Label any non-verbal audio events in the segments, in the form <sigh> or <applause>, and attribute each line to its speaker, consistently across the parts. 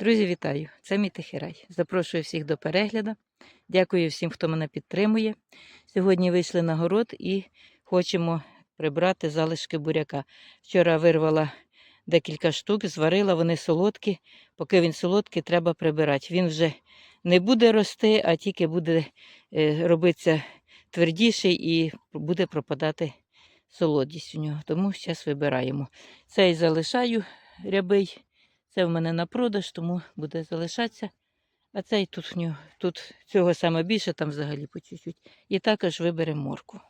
Speaker 1: Друзі, вітаю! Це мій Тихий Запрошую всіх до перегляду. Дякую всім, хто мене підтримує. Сьогодні вийшли на город і хочемо прибрати залишки буряка. Вчора вирвала декілька штук, зварила, вони солодкі. Поки він солодкий, треба прибирати. Він вже не буде рости, а тільки буде е, робитися твердіший і буде пропадати солодість у нього. Тому зараз вибираємо. Цей залишаю рябий. Це в мене на продаж, тому буде залишатися. А цей тут тут цього саме більше, там взагалі по чуть-чуть. І також виберемо морку.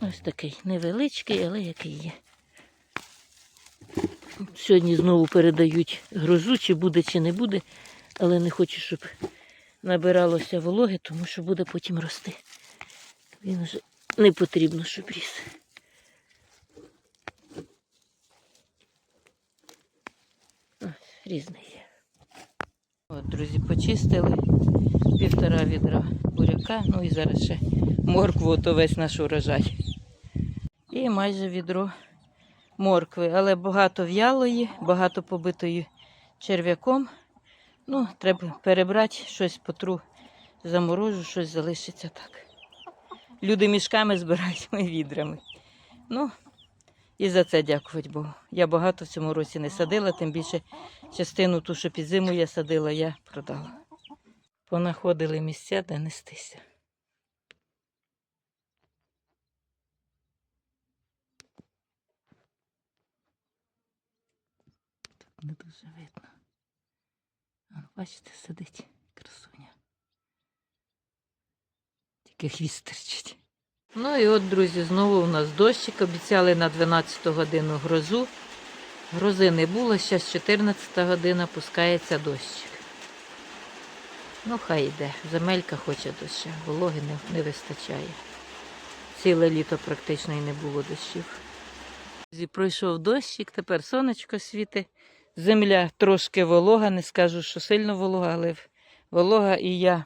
Speaker 1: Ось такий невеличкий, але який є. Сьогодні знову передають грозу, чи буде, чи не буде, але не хочу, щоб набиралося вологи, тому що буде потім рости. Він вже не потрібно, щоб ріс. Ось, різний. От, друзі, почистили півтора відра буряка, ну і зараз ще моркву, то весь наш урожай. І майже відро моркви, але багато в'ялої, багато побитої черв'яком. Ну, треба перебрати щось потру заморожу, щось залишиться так. Люди мішками збирають <laughs> ми відрами. Ну, і за це дякувати Богу. Я багато в цьому році не садила, тим більше частину ту, що під зиму я садила, я продала. Понаходили місця, де нестися. Тут не дуже видно. А, бачите, сидить красуня. Тільки хвіст терчить. Ну і от, друзі, знову у нас дощик. Обіцяли на 12 годину грозу. Грози не було, зараз 14 година пускається дощик. Ну, хай йде. Земелька хоче доща, вологи не, не вистачає. Ціле літо практично і не було дощів. Пройшов дощик, тепер сонечко світить. Земля трошки волога, не скажу, що сильно волога, але волога і я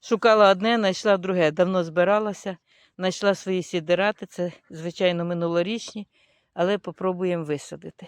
Speaker 1: шукала одне, знайшла друге. Давно збиралася, знайшла свої сідирати, це, звичайно, минулорічні, але попробуємо висадити.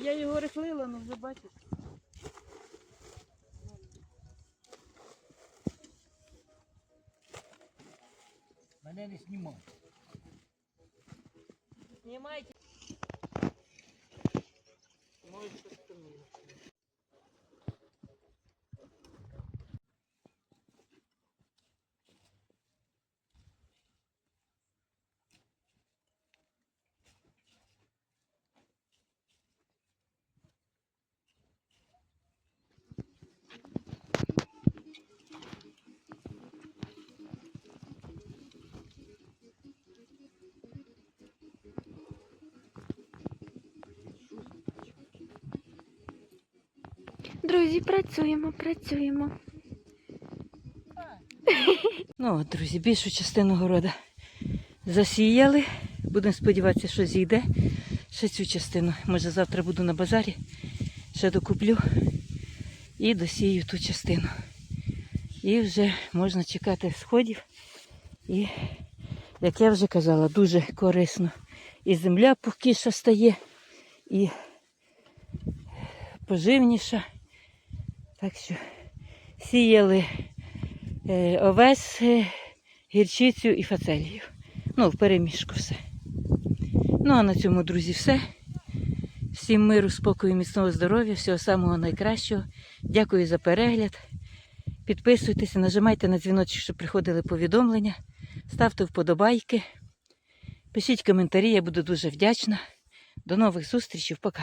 Speaker 1: Я його рихлила, ну вже бачите.
Speaker 2: Мене не.
Speaker 1: Знімайте.
Speaker 3: Друзі, працюємо, працюємо.
Speaker 1: Ну, от, друзі, більшу частину города засіяли. Будемо сподіватися, що зійде. Ще цю частину. Може, завтра буду на базарі, ще докуплю і досію ту частину. І вже можна чекати сходів. І, як я вже казала, дуже корисно. І земля пухкіша стає, і поживніша. Так що сіяли е, овес, е, гірчицю і фацелію. Ну, в переміжку все. Ну, а на цьому, друзі, все. Всім миру, спокою, міцного здоров'я, всього самого найкращого. Дякую за перегляд. Підписуйтеся, нажимайте на дзвіночок, щоб приходили повідомлення. Ставте вподобайки. Пишіть коментарі, я буду дуже вдячна. До нових зустрічей. Пока.